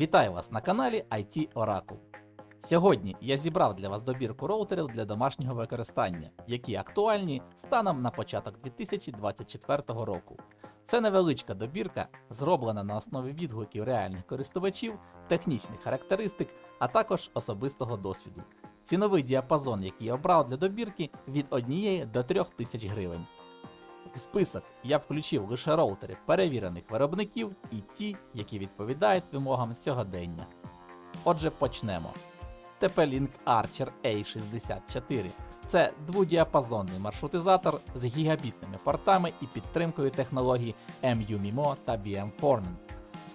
Вітаю вас на каналі IT Oracle. Сьогодні я зібрав для вас добірку роутерів для домашнього використання, які актуальні станом на початок 2024 року. Це невеличка добірка, зроблена на основі відгуків реальних користувачів, технічних характеристик, а також особистого досвіду. Ціновий діапазон, який я обрав для добірки, від 1 до 3 тисяч гривень. В список я включив лише роутери перевірених виробників і ті, які відповідають вимогам сьогодення. Отже, почнемо. TP-Link Archer A64 це дводіапазонний маршрутизатор з гігабітними портами і підтримкою технологій MU-MIMO та BM-Forming.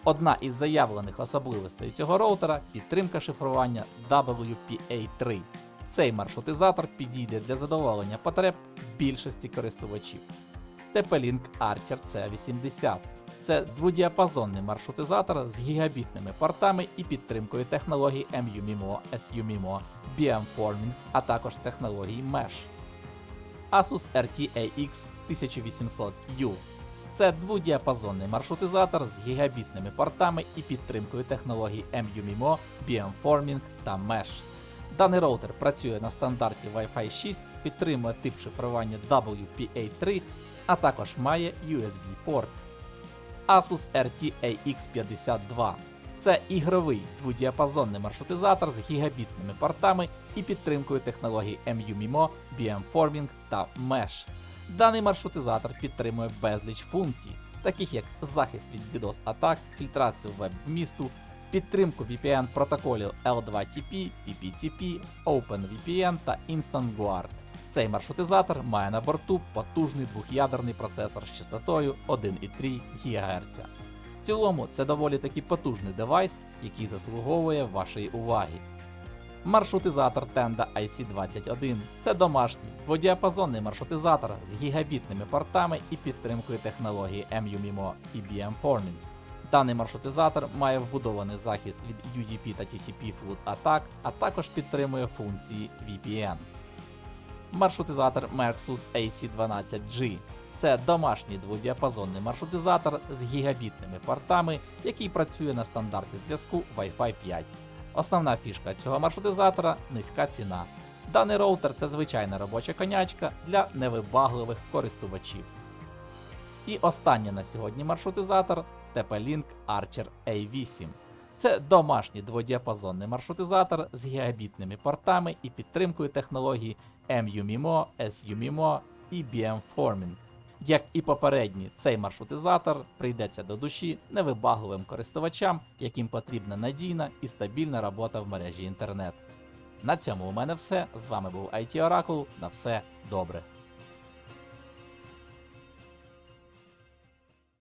Одна із заявлених особливостей цього роутера підтримка шифрування WPA3. Цей маршрутизатор підійде для задоволення потреб більшості користувачів. TP-Link Archer C80. Це дводіапазонний маршрутизатор з гігабітними портами і підтримкою технологій MU-MIMO, SU-MIMO, BM-Forming, а також технологій Mesh. Asus RT-AX 1800U. Це дводіапазонний маршрутизатор з гігабітними портами і підтримкою технологій MU-MIMO, BM-Forming та Mesh. Даний роутер працює на стандарті Wi-Fi 6, підтримує тип шифрування WPA3, а також має USB-порт. Asus RT-AX52 це ігровий дводіапазонний маршрутизатор з гігабітними портами і підтримкою технологій MU-MIMO, BM-Forming та Mesh. Даний маршрутизатор підтримує безліч функцій, таких як захист від DDoS атак, фільтрацію веб-вмісту, підтримку VPN протоколів L2TP, PPTP, OpenVPN та Instant Guard. Цей маршрутизатор має на борту потужний двох'ядерний процесор з частотою 1,3 ГГц. В цілому це доволі таки потужний девайс, який заслуговує вашої уваги. Маршрутизатор Tenda IC21 це домашній дводіапазонний маршрутизатор з гігабітними портами і підтримкою технології MU-MIMO і BM-Forming. Даний маршрутизатор має вбудований захист від UDP та TCP Flood атак, а також підтримує функції VPN. Маршрутизатор Merxus AC12G. Це домашній дводіапазонний маршрутизатор з гігабітними портами, який працює на стандарті зв'язку Wi-Fi 5. Основна фішка цього маршрутизатора низька ціна. Даний роутер це звичайна робоча конячка для невибагливих користувачів. І останній на сьогодні маршрутизатор TP-Link Archer A8. Це домашній дводіапазонний маршрутизатор з гігабітними портами і підтримкою технологій MU-MIMO, SU-MIMO і BM-Forming. Як і попередній, цей маршрутизатор прийдеться до душі невибагливим користувачам, яким потрібна надійна і стабільна робота в мережі інтернет. На цьому у мене все. З вами був IT Oracle. На все добре.